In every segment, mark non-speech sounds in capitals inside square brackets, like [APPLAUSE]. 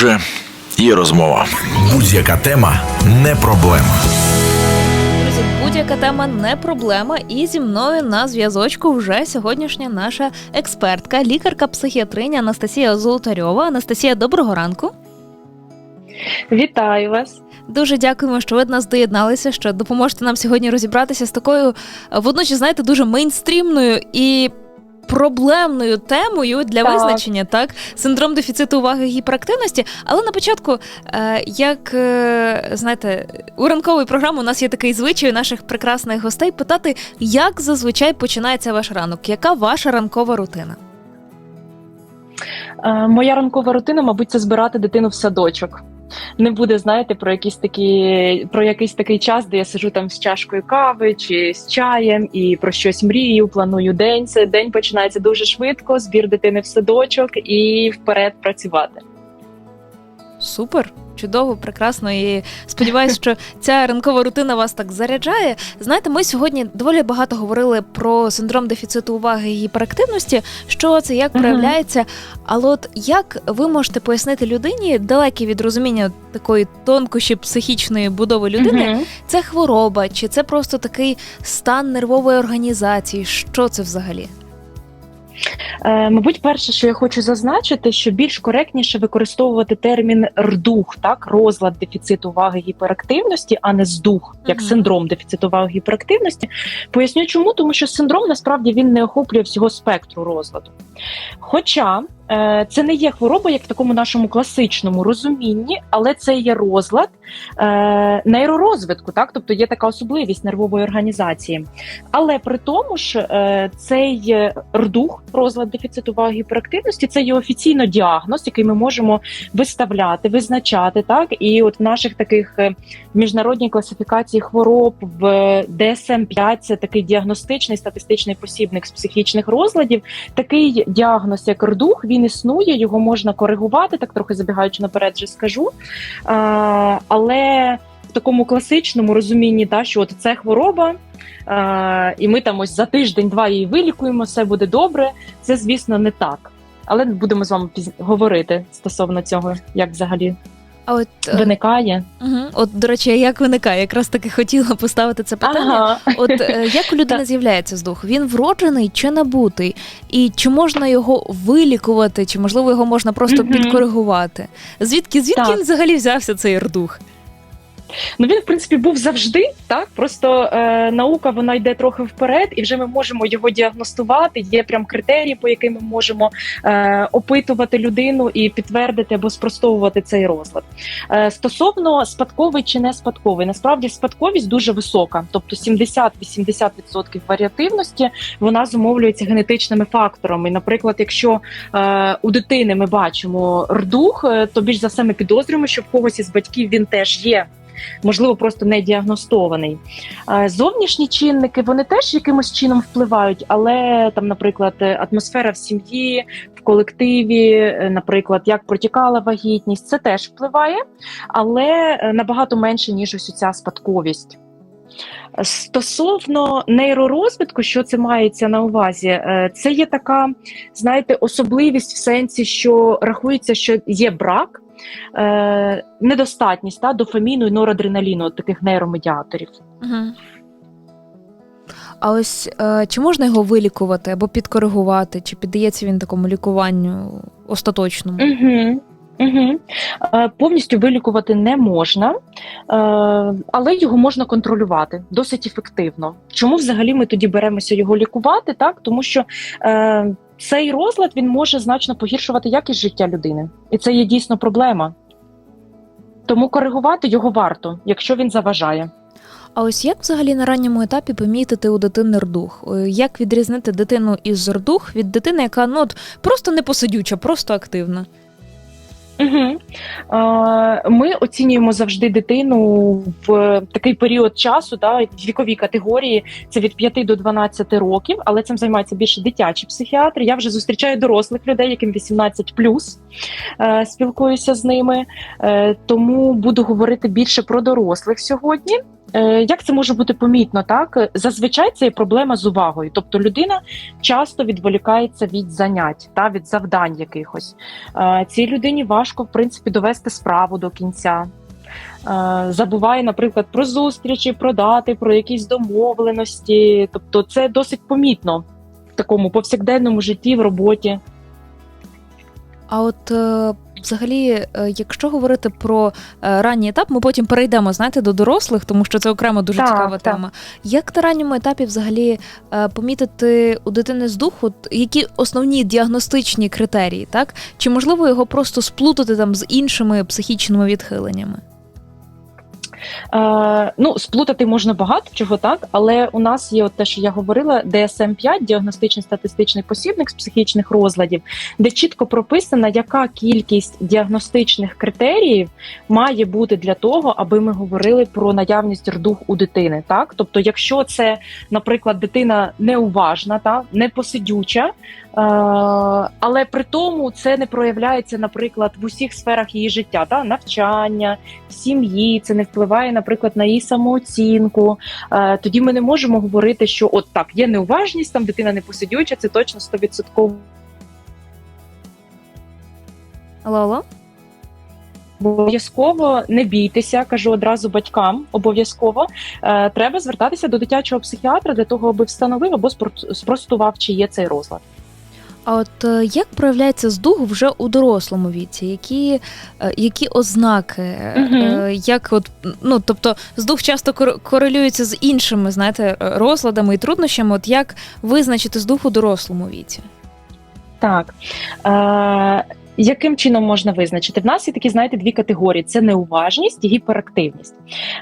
друже, є розмова. Будь-яка тема не проблема. Друзі, будь-яка тема не проблема. І зі мною на зв'язочку вже сьогоднішня наша експертка, лікарка-психіатриня Анастасія Золотарьова. Анастасія, доброго ранку. Вітаю вас. Дуже дякуємо, що ви до нас доєдналися, що допоможете нам сьогодні розібратися з такою е, водночас, знаєте, дуже мейнстрімною і. Проблемною темою для Так. визначення, так, синдром дефіциту уваги і гіперактивності. Але на початку, е, як е, знаєте, у ранковій програмі у нас є такий звичай наших прекрасних гостей питати, як зазвичай починається ваш ранок, яка ваша ранкова рутина? Е, Моя ранкова рутина, мабуть, це збирати дитину в садочок. Не буде, знаєте, про якісь такі про якийсь такий час, де я сижу там з чашкою кави чи з чаєм і про щось мрію, планую день. Це день починається дуже швидко, збір дитини в садочок і вперед працювати. Супер, чудово, прекрасно. І сподіваюся, що ця ранкова рутина вас так заряджає. Знаєте, ми сьогодні доволі багато говорили про синдром дефіциту уваги і гіперактивності. Що це, як проявляється? Але от як ви можете пояснити людині, далекі від розуміння такої тонкощі психічної будови людини, це хвороба, чи це просто такий стан нервової організації? Що це взагалі? Е, мабуть, перше, що я хочу зазначити, що більш коректніше використовувати термін рдух, так розлад дефіциту уваги гіперактивності, а не здух, як Мгм. синдром дефіциту уваги гіперактивності. Поясню, чому тому, що синдром насправді він не охоплює всього спектру розладу. Хоча це не є хвороба, як в такому нашому класичному розумінні, але це є розлад е, нейророзвитку, так тобто є така особливість нервової організації. Але при тому ж е, цей е, рдух, розлад дефіциту уваги гіперактивності, це є офіційно діагноз, який ми можемо виставляти, визначати. Так і от в наших таких е, міжнародній класифікації хвороб в DSM 5 це такий діагностичний статистичний посібник з психічних розладів. Такий діагноз, як рдух, він існує, його можна коригувати, так трохи забігаючи наперед, вже скажу. А, але в такому класичному розумінні, та, що от це хвороба, а, і ми там ось за тиждень-два її вилікуємо, все буде добре. Це, звісно, не так. Але будемо з вами говорити стосовно цього, як взагалі А от, е, виникає. угу. от до речі, як виникає? Якраз таки хотіла поставити це питання. Ага. От е, [LAUGHS] як у людини з'являється здух? Він вроджений чи набутий? І чи можна його вилікувати, чи можливо його можна просто підкоригувати? Звідки звідки Так. він взагалі взявся цей рдух? Ну він в принципі був завжди так. Просто е, наука вона йде трохи вперед, і вже ми можемо його діагностувати. Є прям критерії, по яким ми можемо е, опитувати людину і підтвердити або спростовувати цей розлад. Е, стосовно спадковий чи не спадковий, насправді спадковість дуже висока, тобто 70-80% варіативності вона зумовлюється генетичними факторами. Наприклад, якщо е, у дитини ми бачимо рдух, е, то більш за все ми підозрюємо, що в когось із батьків він теж є. Можливо, просто не діагностований. Е, Зовнішні чинники вони теж якимось чином впливають, але там, наприклад, атмосфера в сім'ї, в колективі, е, наприклад, як протікала вагітність, це теж впливає, але е, набагато менше ніж ось ця спадковість. Стосовно нейророзвитку, що це мається на увазі, це є така, знаєте, особливість в сенсі, що рахується, що є брак, е, недостатність та, дофаміну і норадреналіну, от таких нейромедіаторів. Угу. А ось е, чи можна його вилікувати або підкоригувати, чи піддається він такому лікуванню остаточному? Угу. Угу. Повністю вилікувати не можна, е, але його можна контролювати досить ефективно. Чому взагалі ми тоді беремося його лікувати? Так, тому що е, цей розлад він може значно погіршувати якість життя людини, і це є дійсно проблема. Тому коригувати його варто, якщо він заважає. А ось як взагалі на ранньому етапі помітити у дитини рдух? Як відрізнити дитину із рдух від дитини, яка ну от просто не посидюча, просто активна? Угу. Ми оцінюємо завжди дитину в такий період часу, да, вікові категорії це від 5 до 12 років, але цим займаються більше дитячі психіатри. Я вже зустрічаю дорослих людей, яким 18 е, спілкуюся з ними. Е, Тому буду говорити більше про дорослих сьогодні. Е, Як це може бути помітно? Так зазвичай це є проблема з увагою. Тобто людина часто відволікається від занять та від завдань якихось. Е, Цій людині важко в принципі довести справу до кінця. Е, Забуває, наприклад, про зустрічі, про дати, про якісь домовленості. Тобто, це досить помітно в такому повсякденному житті, в роботі. А от е, взагалі, е, якщо говорити про е, ранній етап, ми потім перейдемо, знаєте, до дорослих, тому що це окремо дуже Так, цікава так. тема. Як на ранньому етапі взагалі помітити у дитини з духу, які основні діагностичні критерії, так? Чи можливо його просто сплутати там з іншими психічними відхиленнями? Е, ну, сплутати можна багато чого так, але у нас є от те, що я говорила, DSM-5, діагностичний статистичний посібник з психічних розладів, де чітко прописана, яка кількість діагностичних критеріїв має бути для того, аби ми говорили про наявність рдух у дитини. Так, тобто, якщо це, наприклад, дитина неуважна, та непосидюча, е, але при тому це не проявляється, наприклад, в усіх сферах її життя, та навчання, сім'ї, це не впливає, наприклад, на її самооцінку. Е, тоді ми не можемо говорити, що от так, є неуважність, там дитина непосидюча, це точно 100% Алло, алло? Обов'язково не бійтеся, кажу одразу батькам. Обов'язково е, треба звертатися до дитячого психіатра для того, аби встановив або спростував, чи є цей розлад. А от е, як проявляється здуг вже у дорослому віці? Які, е, які ознаки? е, Як от, ну, тобто здуг часто корелюється з іншими, знаєте, розладами і труднощами. От як визначити здуг у дорослому віці? Так. Яким чином можна визначити? В нас є такі, знаєте, дві категорії: це неуважність і гіперактивність.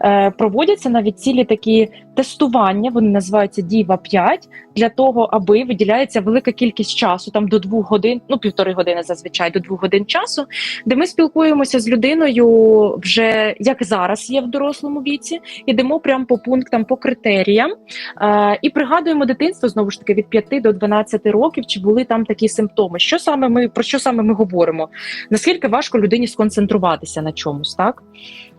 Е, проводяться навіть цілі такі тестування, вони називаються Діва 5 для того, аби виділяється велика кількість часу, там до двох годин, ну півтори години зазвичай до двох годин часу, де ми спілкуємося з людиною вже як зараз є в дорослому віці, ідемо прямо по пунктам, по критеріям е, і пригадуємо дитинство знову ж таки від 5 до 12 років, чи були там такі симптоми. Що саме ми про що саме ми говоримо? Наскільки важко людині сконцентруватися на чомусь, так?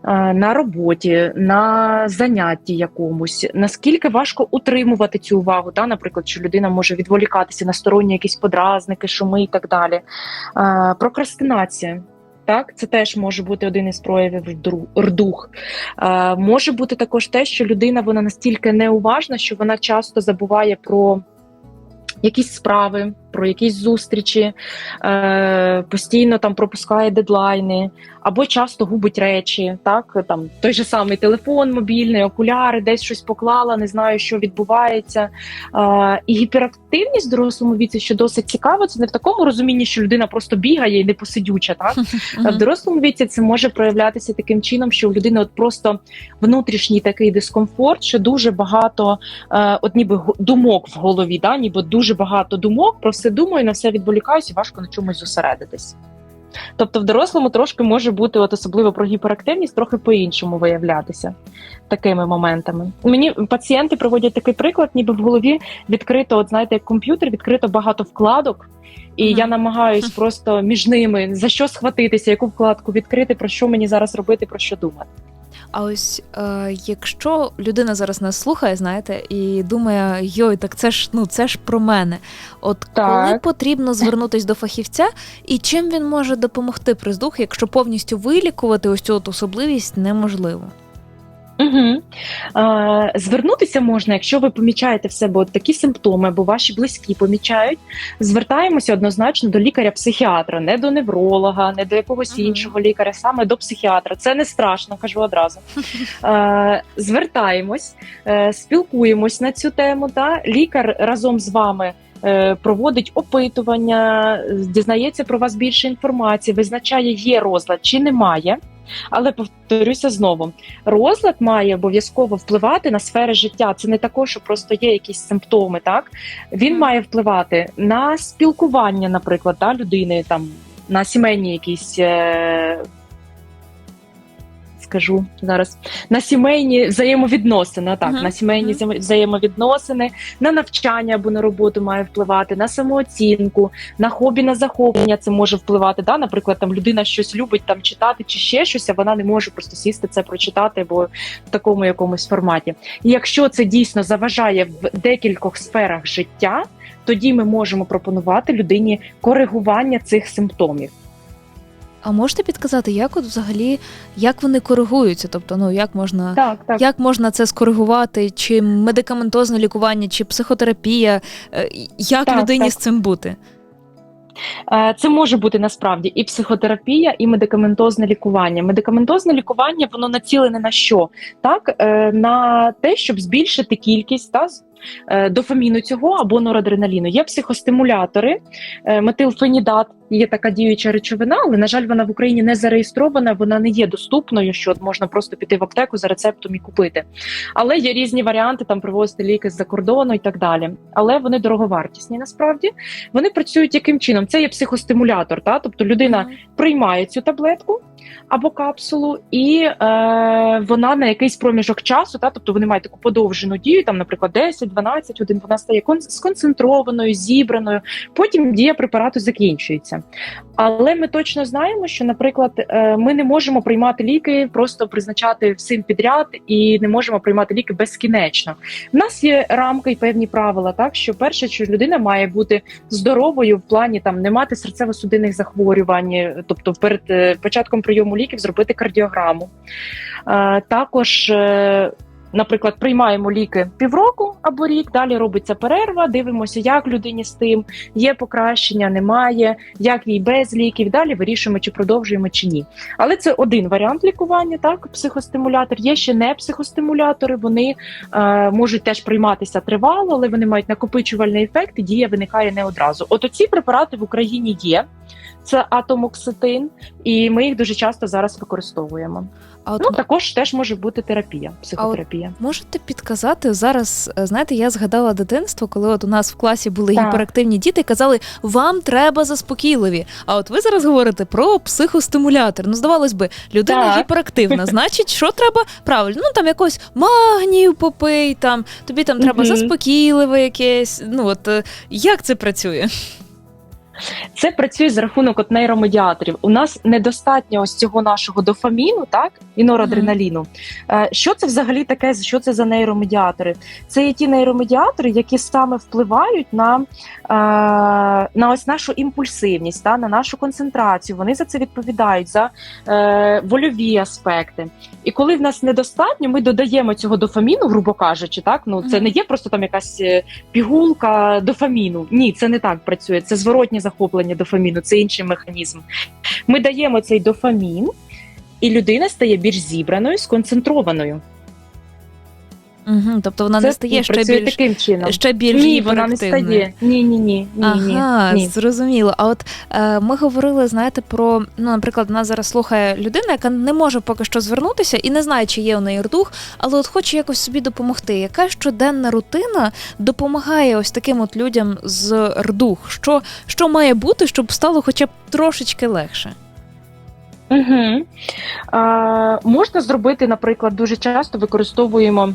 Е, На роботі, на занятті якомусь, наскільки важко утримувати цю увагу, та, наприклад, що людина може відволікатися на сторонні якісь подразники, шуми і так далі. Е, Прокрастинація. Так, це теж може бути один із проявів рдух. Е, може бути також те, що людина вона настільки неуважна, що вона часто забуває про якісь справи, про якісь зустрічі, е, постійно там пропускає дедлайни, або часто губить речі. Так, там той же самий телефон мобільний, окуляри, десь щось поклала, не знаю, що відбувається. Е, і гіперактивність в дорослому віці, що досить цікаво, це не в такому розумінні, що людина просто бігає і не посидюча. Так [LAUGHS] а в дорослому віці це може проявлятися таким чином, що у людини от просто внутрішній такий дискомфорт, що дуже багато е, от ніби думок в голові, да, ніби дуже багато думок, про все думаю, на все відволікаюся, важко на чомусь зосередитись. Тобто в дорослому трошки може бути, от особливо про гіперактивність, трохи по-іншому виявлятися такими моментами. Мені пацієнти проводять такий приклад, ніби в голові відкрито, от знаєте, як комп'ютер, відкрито багато вкладок, і Мгм. я намагаюсь просто між ними за що схватитися, яку вкладку відкрити, про що мені зараз робити, про що думати. А ось е, якщо людина зараз нас слухає, знаєте, і думає, йой, так це ж ну це ж про мене. От коли потрібно звернутись до фахівця, і чим він може допомогти при здух, якщо повністю вилікувати ось цю от особливість неможливо? Угу. Е, звернутися можна, якщо ви помічаєте в себе от такі симптоми, або ваші близькі помічають. Звертаємося однозначно до лікаря-психіатра, не до невролога, не до якогось Мгм. іншого лікаря, саме до психіатра. Це не страшно, кажу одразу. [LAUGHS] Е, звертаємось, е, спілкуємось на цю тему. Та лікар разом з вами. е, Проводить опитування, дізнається про вас більше інформації, визначає, є розлад чи немає. Але повторюся знову: розлад має обов'язково впливати на сфери життя. Це не також, що просто є якісь симптоми. Так він має впливати на спілкування, наприклад, та, людини там на сімейні якісь. Е- скажу зараз, на сімейні взаємовідносини. Так, Мгм, на сімейні взаємо- взаємовідносини, на навчання або на роботу має впливати, на самооцінку, на хобі, на захоплення це може впливати. Да? Наприклад, там людина щось любить там читати чи ще щось, а вона не може просто сісти це прочитати, або в такому якомусь форматі. І якщо це дійсно заважає в декількох сферах життя, тоді ми можемо пропонувати людині коригування цих симптомів. А можете підказати, як от взагалі як вони коригуються? Тобто, ну як можна Так, так. як можна це скоригувати? Чи медикаментозне лікування, чи психотерапія? Е, Як Так, людині так. з цим бути? Е, Це може бути насправді і психотерапія, і медикаментозне лікування. Медикаментозне лікування воно націлене на що? Так Е, на те, щоб збільшити кількість та дофаміну цього або норадреналіну. Є психостимулятори, метилфенідат. Є така діюча речовина, але на жаль, вона в Україні не зареєстрована, вона не є доступною, що можна просто піти в аптеку за рецептом і купити. Але є різні варіанти там привозити ліки з-за кордону і так далі. Але вони дороговартісні насправді. Вони працюють яким чином? Це є психостимулятор, та тобто людина приймає цю таблетку або капсулу, і е, вона на якийсь проміжок часу, та тобто вони мають таку подовжену дію, там, наприклад, 10-12 годин. Вона стає кон- сконцентрованою, зібраною. Потім дія препарату закінчується. Але ми точно знаємо, що, наприклад, е, ми не можемо приймати ліки, просто призначати всім підряд, і не можемо приймати ліки безкінечно. У нас є рамки і певні правила, так що перше, що людина має бути здоровою в плані там не мати серцево-судинних захворювань, е, тобто перед е, початком прийому ліків зробити кардіограму. Також, наприклад, приймаємо ліки півроку або рік, далі робиться перерва, дивимося, як людині з тим, є покращення, немає, як їй без ліків. Далі вирішуємо, чи продовжуємо чи ні. Але це один варіант лікування, так, психостимулятор. Є ще не психостимулятори, вони е, можуть теж прийматися тривало, але вони мають накопичувальний ефект, і дія виникає не одразу. От оці препарати в Україні є. Це атомоксетин, і ми їх дуже часто зараз використовуємо. А от Ну також теж може бути терапія, психотерапія. Можете підказати зараз? е, Знаєте, я згадала дитинство, коли от у нас в класі були Так. гіперактивні діти, казали, вам треба заспокійливі. А от ви зараз говорите про психостимулятор. Ну, здавалось би, людина Так. гіперактивна. [LAUGHS] Значить, що треба правильно? Ну там якось магнію попий, там тобі там треба Мгм. заспокійливе якесь. Ну от е, як це працює? Це працює за рахунок от нейромедіаторів. У нас недостатньо ось цього нашого дофаміну, так і норадреналіну. Е, Що це взагалі таке? Що це за нейромедіатори? Це є ті нейромедіатори, які саме впливають на, е, на ось нашу імпульсивність, та на нашу концентрацію. Вони за це відповідають за е, вольові аспекти. І коли в нас недостатньо, ми додаємо цього дофаміну, грубо кажучи, так ну це не є просто там якась пігулка дофаміну. Ні, це не так працює. Це зворотнє захоплення дофаміну, це інший механізм. Ми даємо цей дофамін, і людина стає більш зібраною, сконцентрованою. Угу, тобто вона це не стає ще більш таким чином. ще більш Ні, вона не стає. Ні, ні, ні, ні, Ага, ні. зрозуміло. А от е, ми говорили, знаєте, про ну, наприклад, нас зараз слухає людина, яка не може поки що звернутися і не знає, чи є у неї рдух, але от хоче якось собі допомогти. Яка щоденна рутина допомагає ось таким от людям з рдух? Що, що має бути, щоб стало хоча б трошечки легше? Угу. А, можна зробити, наприклад, дуже часто використовуємо.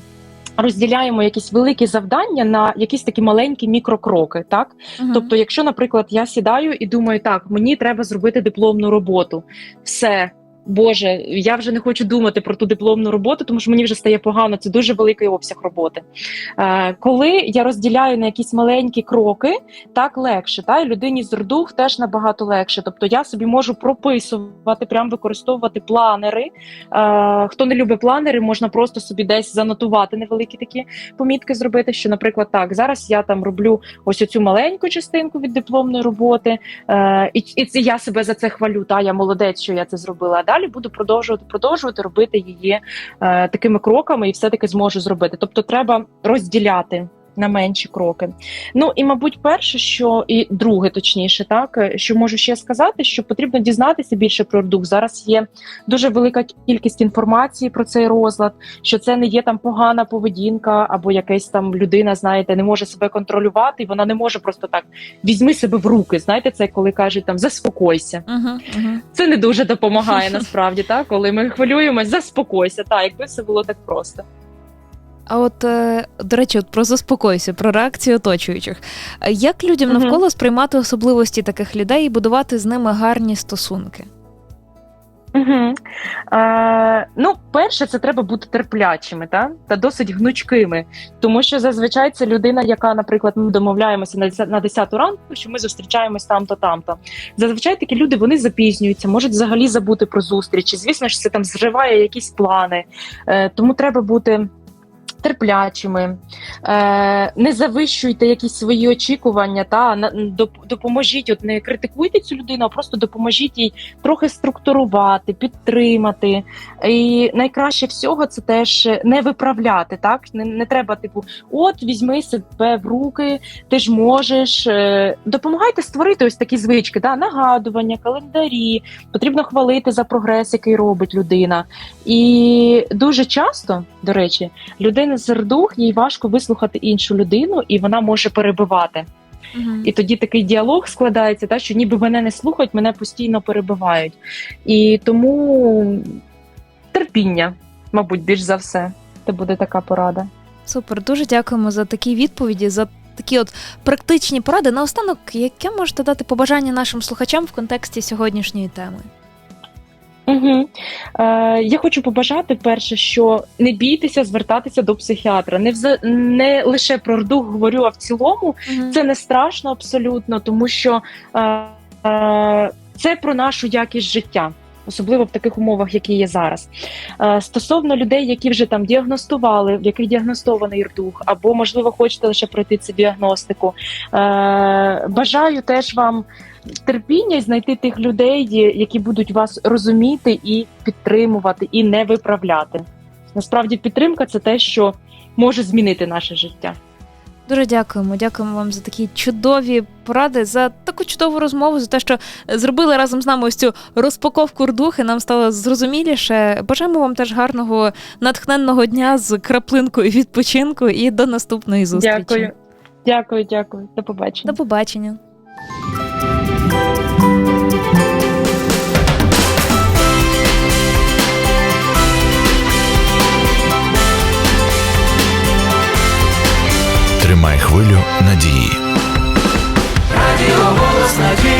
Розділяємо якісь великі завдання на якісь такі маленькі мікрокроки, так Мгм. Тобто, якщо, наприклад, я сідаю і думаю, так, мені треба зробити дипломну роботу, все. Боже, я вже не хочу думати про ту дипломну роботу, тому що мені вже стає погано. Це дуже великий обсяг роботи. Е, коли я розділяю на якісь маленькі кроки, так легше. Та й людині з рдух теж набагато легше. Тобто я собі можу прописувати, прям використовувати планери. Е, хто не любить планери, можна просто собі десь занотувати невеликі такі помітки, зробити. Що, наприклад, так зараз я там роблю ось оцю маленьку частинку від дипломної роботи, е, і, і це я себе за це хвалю. Та я молодець, що я це зробила. А далі буду продовжувати продовжувати робити її е, такими кроками, і все таки зможу зробити. Тобто, треба розділяти. На менші кроки. Ну і мабуть, перше, що і друге, точніше, так е, що можу ще сказати, що потрібно дізнатися більше про РДУК. Зараз є дуже велика кількість інформації про цей розлад, що це не є там погана поведінка, або якась там людина, знаєте, не може себе контролювати, і вона не може просто так візьми себе в руки. Знаєте, це коли кажуть там заспокойся. Угу, угу. Це не дуже допомагає [LAUGHS] насправді, так коли ми хвилюємось, заспокойся. Так, якби все було так просто. А от, е, до речі, от про заспокойся, про реакцію оточуючих. Е, Як людям навколо сприймати особливості таких людей і будувати з ними гарні стосунки? Угу. Е, ну, перше, це треба бути терплячими та? та досить гнучкими. Тому що зазвичай це людина, яка, наприклад, ми домовляємося на 10 на 10 ранку, що ми зустрічаємось там-то, там-то. Зазвичай такі люди вони запізнюються, можуть взагалі забути про зустрічі. Звісно ж, це там зриває якісь плани. Е, тому треба бути. Терплячими, е, не завищуйте якісь свої очікування, та допоможіть, от не критикуйте цю людину, а просто допоможіть їй трохи структурувати, підтримати. І найкраще всього це теж не виправляти. Так не, не треба, типу, от візьми себе в руки, ти ж можеш. Е, Допомагайте створити ось такі звички, да? нагадування, календарі. Потрібно хвалити за прогрес, який робить людина. І дуже часто, до речі, людина з РДУХ, їй важко вислухати іншу людину, і вона може перебивати. Угу. І тоді такий діалог складається, та що ніби мене не слухають, мене постійно перебивають. І тому терпіння, мабуть, більш за все. Це буде така порада. Супер, дуже дякуємо за такі відповіді, за такі от практичні поради. Наостанок, яке можете дати побажання нашим слухачам в контексті сьогоднішньої теми? Угу. Е, я хочу побажати перше, що не бійтеся звертатися до психіатра. Не вза... не лише про РДУ говорю, а в цілому угу. це не страшно абсолютно, тому що е, е, це про нашу якість життя. Особливо в таких умовах, які є зараз. Е, Стосовно людей, які вже там діагностували, в яких діагностований рдух, або можливо хочете лише пройти цю діагностику. е, Бажаю теж вам терпіння знайти тих людей, які будуть вас розуміти і підтримувати, і не виправляти. Насправді, підтримка це те, що може змінити наше життя. Дуже дякуємо. Дякуємо вам за такі чудові поради, за таку чудову розмову, за те, що зробили разом з нами ось цю розпаковку рдухи. Нам стало зрозуміліше. Бажаємо вам теж гарного натхненного дня з краплинкою відпочинку і до наступної зустрічі. Дякую. Дякую, дякую. До побачення. До побачення. Тримай хвилю надії. Радіо голос надії